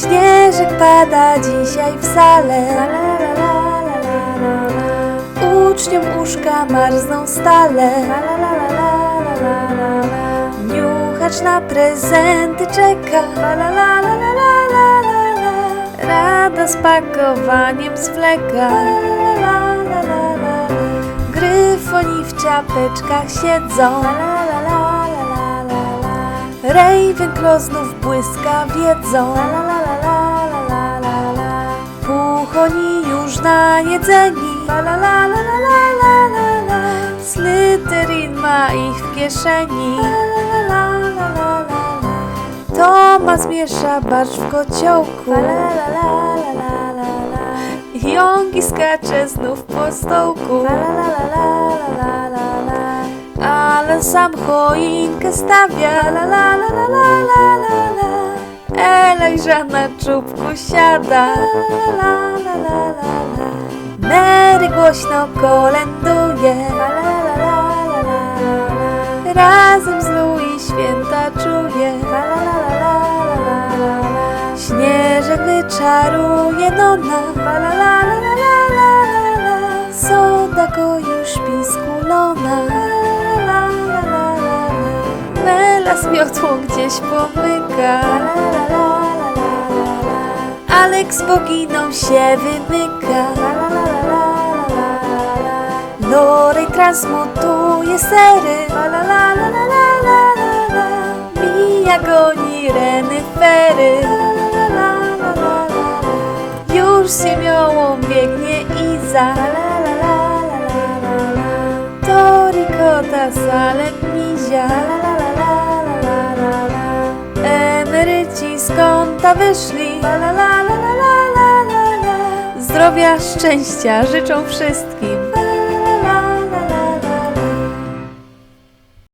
Śnieżek pada dzisiaj w sale. Uczniom uszka marzną stale. Niuchacz na prezenty czeka. Rada z pakowaniem zwleka. Gryfoni w czapeczkach siedzą. Ravenclaw znów błyska wiedzą. Puchoni już najedzeni. Slytherin ma ich w kieszeni. Tomas miesza barsz w kociołku. Jągi skacze znów po stołku. Ale sam choinkę stawia. Elejża na czubku siada. Mary głośno kolęduje. Razem z Louis święta czuje. Śnieżek wyczaruje nona. Soda go już śpi skulona. Mela z gdzieś pomyka. Aleks boginą się wymyka. Lorej transmutuje sery. Mija goni renifery. Już Siemiołą biegnie Iza. Tori kota salem mizia. Emeryci z kąta wyszli. Zdrowia, szczęścia życzą wszystkim.